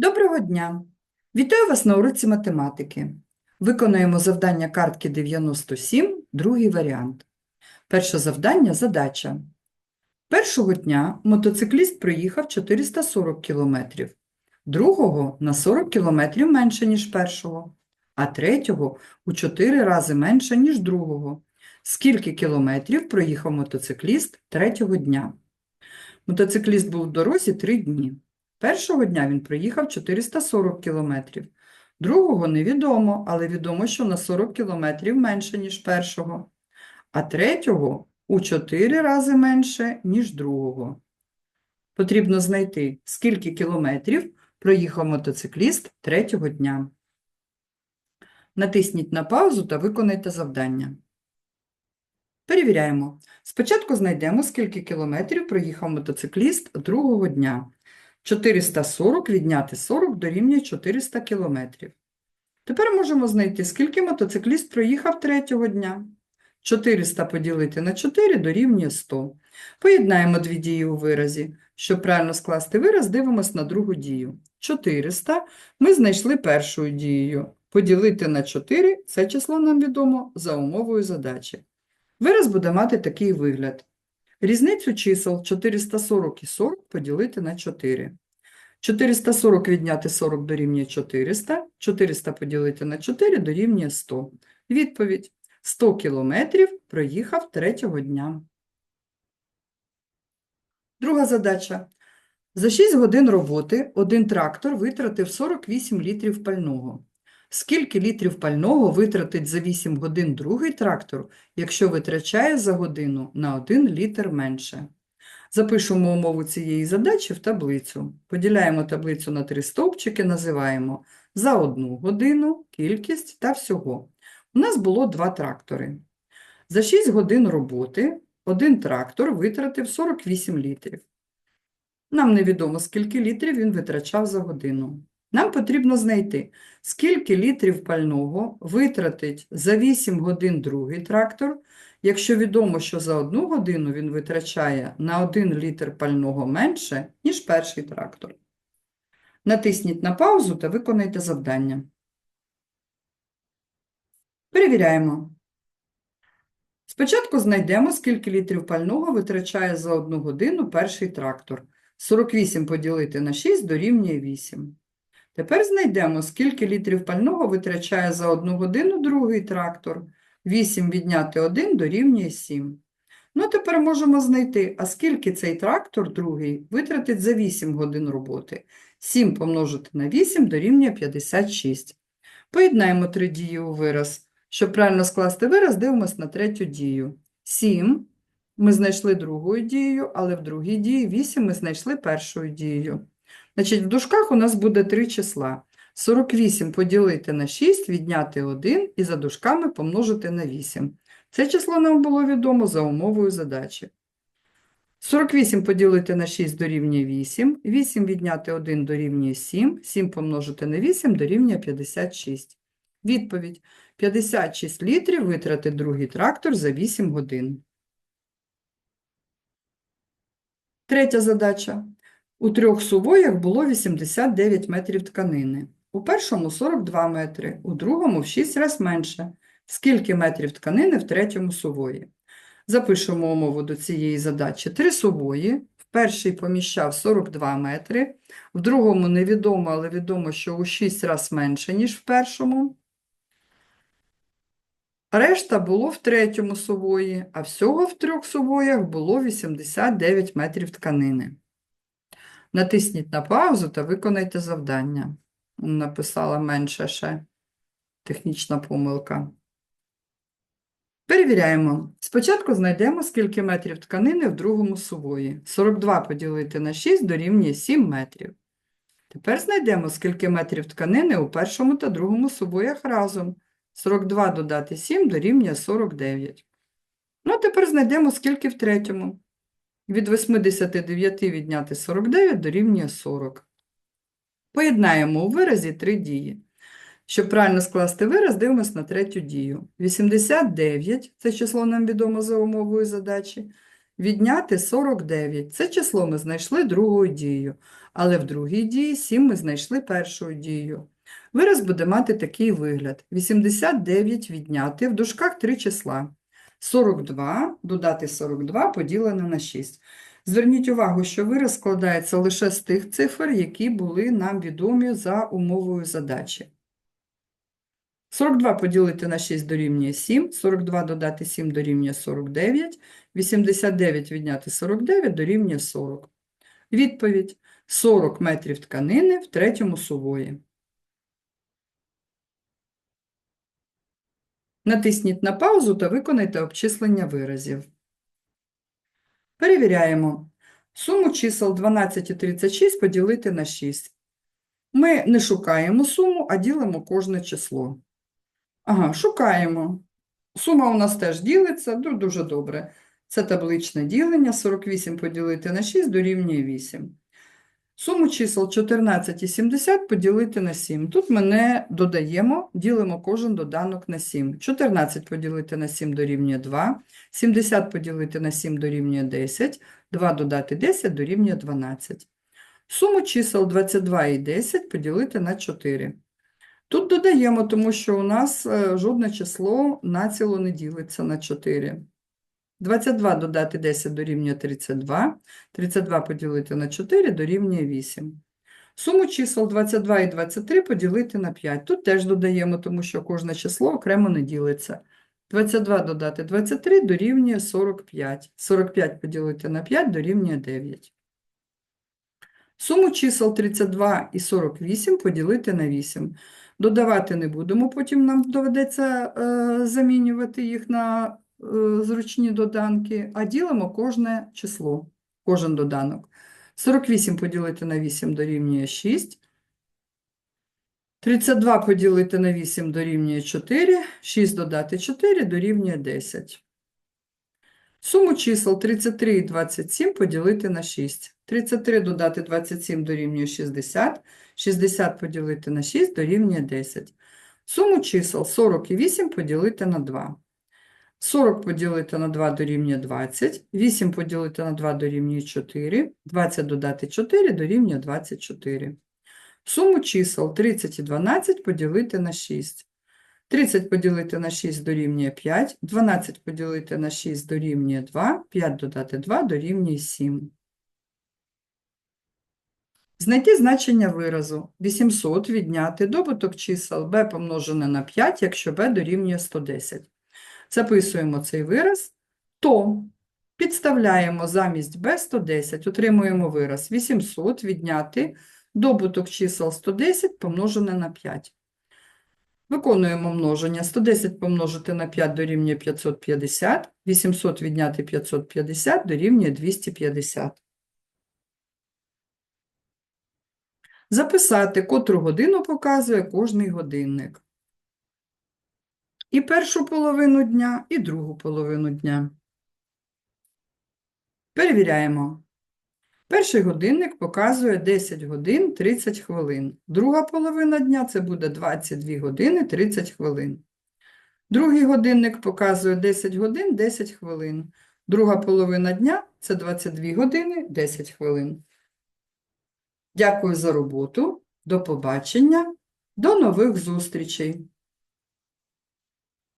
Доброго дня! Вітаю вас на уроці математики. Виконуємо завдання картки 97, другий варіант. Перше завдання – задача. Першого дня мотоцикліст проїхав 440 км, другого – на 40 км менше, ніж першого, а третього – у 4 рази менше, ніж другого. Скільки кілометрів проїхав мотоцикліст третього дня? Мотоцикліст був в дорозі 3 дні. Першого дня він проїхав 440 кілометрів. Другого невідомо, але відомо, що на 40 кілометрів менше, ніж першого. А третього у 4 рази менше, ніж другого. Потрібно знайти, скільки кілометрів проїхав мотоцикліст третього дня. Натисніть на паузу та виконайте завдання. Перевіряємо. Спочатку знайдемо, скільки кілометрів проїхав мотоцикліст другого дня. 440 відняти 40 дорівнює 400 кілометрів. Тепер можемо знайти, скільки мотоцикліст проїхав третього дня. 400 поділити на 4 дорівнює 100. Поєднаємо дві дії у виразі. Щоб правильно скласти вираз, дивимось на другу дію. 400 ми знайшли першою дією. Поділити на 4 – це число нам відомо за умовою задачі. Вираз буде мати такий вигляд. Різницю чисел 440 і 40 поділити на 4. 440 відняти 40 дорівнює 400, 400 поділити на 4 дорівнює 100. Відповідь. 100 кілометрів проїхав третього дня. Друга задача. За 6 годин роботи один трактор витратив 48 літрів пального. Скільки літрів пального витратить за 8 годин другий трактор, якщо витрачає за годину на 1 літр менше? Запишемо умову цієї задачі в таблицю. Поділяємо таблицю на три стовпчики, називаємо за одну годину, кількість та всього. У нас було два трактори. За 6 годин роботи один трактор витратив 48 літрів. Нам невідомо, скільки літрів він витрачав за годину. Нам потрібно знайти, скільки літрів пального витратить за 8 годин другий трактор, якщо відомо, що за одну годину він витрачає на 1 літр пального менше, ніж перший трактор. Натисніть на паузу та виконайте завдання. Перевіряємо. Спочатку знайдемо, скільки літрів пального витрачає за одну годину перший трактор. 48 поділити на 6 дорівнює 8. Тепер знайдемо, скільки літрів пального витрачає за одну годину другий трактор. 8 відняти 1 дорівнює 7. Ну, тепер можемо знайти, а скільки цей трактор другий витратить за 8 годин роботи. 7 помножити на 8 дорівнює 56. Поєднаємо три дії у вираз. Щоб правильно скласти вираз, дивимося на третю дію. 7 ми знайшли другою дією, але в другій дії 8 ми знайшли першою дією. Значить, в дужках у нас буде три числа. 48 поділити на 6, відняти 1 і за дужками помножити на 8. Це число нам було відомо за умовою задачі. 48 поділити на 6 дорівнює 8, 8 відняти 1 дорівнює 7, 7 помножити на 8 дорівнює 56. Відповідь. 56 літрів витратить другий трактор за 8 годин. Третя задача. У трьох сувоях було 89 метрів тканини. У першому 42 метри, у другому в 6 разів менше. Скільки метрів тканини в третьому сувої? Запишемо умову до цієї задачі. Три сувої. В перший поміщав 42 метри, в другому невідомо, але відомо, що у 6 разів менше, ніж в першому. Решта було в третьому сувої, а всього в трьох сувоях було 89 метрів тканини. Натисніть на паузу та виконайте завдання. Написала менше ще технічна помилка. Перевіряємо. Спочатку знайдемо, скільки метрів тканини в другому сувої. 42 поділити на 6 дорівнює 7 метрів. Тепер знайдемо, скільки метрів тканини у першому та другому сувоях разом. 42 додати 7 дорівнює 49. Ну, тепер знайдемо, скільки в третьому. Від 89 відняти 49 дорівнює 40. Поєднаємо у виразі три дії. Щоб правильно скласти вираз, дивимося на третю дію. 89 – це число нам відомо за умовою задачі. відняти 49. Це число ми знайшли другою дією, але в другій дії 7 ми знайшли першою дією. Вираз буде мати такий вигляд. 89 відняти в дужках три числа. 42 додати 42 поділене на 6. Зверніть увагу, що вираз складається лише з тих цифр, які були нам відомі за умовою задачі. 42 поділити на 6 дорівнює 7, 42 додати 7 дорівнює 49, 89 відняти 49 дорівнює 40. Відповідь 40 метрів тканини в третьому сувої. Натисніть на паузу та виконайте обчислення виразів. Перевіряємо. Суму чисел 12 і 36 поділити на 6. Ми не шукаємо суму, а ділимо кожне число. Ага, шукаємо. Сума у нас теж ділиться, дуже добре. Це табличне ділення. 48 поділити на 6 дорівнює 8. Суму чисел 14 і 70 поділити на 7. Тут ми не додаємо, ділимо кожен доданок на 7. 14 поділити на 7 дорівнює 2, 70 поділити на 7 дорівнює 10, 2 додати 10 дорівнює 12. Суму чисел 22 і 10 поділити на 4. Тут додаємо, тому що у нас е, жодне число націло не ділиться на 4. 22 додати 10 дорівнює 32, 32 поділити на 4 дорівнює 8. Суму чисел 22 і 23 поділити на 5. Тут теж додаємо, тому що кожне число окремо не ділиться. 22 додати 23 дорівнює 45. 45 поділити на 5 дорівнює 9. Суму чисел 32 і 48 поділити на 8. Додавати не будемо, потім нам доведеться е, замінювати їх на зручні доданки, а ділимо кожне число, кожен доданок. 48 поділити на 8 дорівнює 6. 32 поділити на 8 дорівнює 4, 6 додати 4 дорівнює 10. Суму чисел 33 і 27 поділити на 6. 33 додати 27 дорівнює 60, 60 поділити на 6 дорівнює 10. Суму чисел 40 і 8 поділити на 2. 40 поділити на 2 дорівнює 20, 8 поділити на 2 дорівнює 4, 20 додати 4 дорівнює 24. Суму чисел 30 і 12 поділити на 6. 30 поділити на 6 дорівнює 5, 12 поділити на 6 дорівнює 2, 5 додати 2 дорівнює 7. Знайти значення виразу 800 відняти добуток чисел b помножене на 5, якщо b дорівнює 110. Записуємо цей вираз, то підставляємо замість b 110, отримуємо вираз 800 відняти добуток чисел 110 помножене на 5. Виконуємо множення. 110 помножити на 5 дорівнює 550, 800 відняти 550 дорівнює 250. Записати, котру годину показує кожний годинник. І першу половину дня, і другу половину дня. Перевіряємо. Перший годинник показує 10 годин 30 хвилин. Друга половина дня це буде 22 години 30 хвилин. Другий годинник показує 10 годин 10 хвилин. Друга половина дня це 22 години 10 хвилин. Дякую за роботу. До побачення. До нових зустрічей!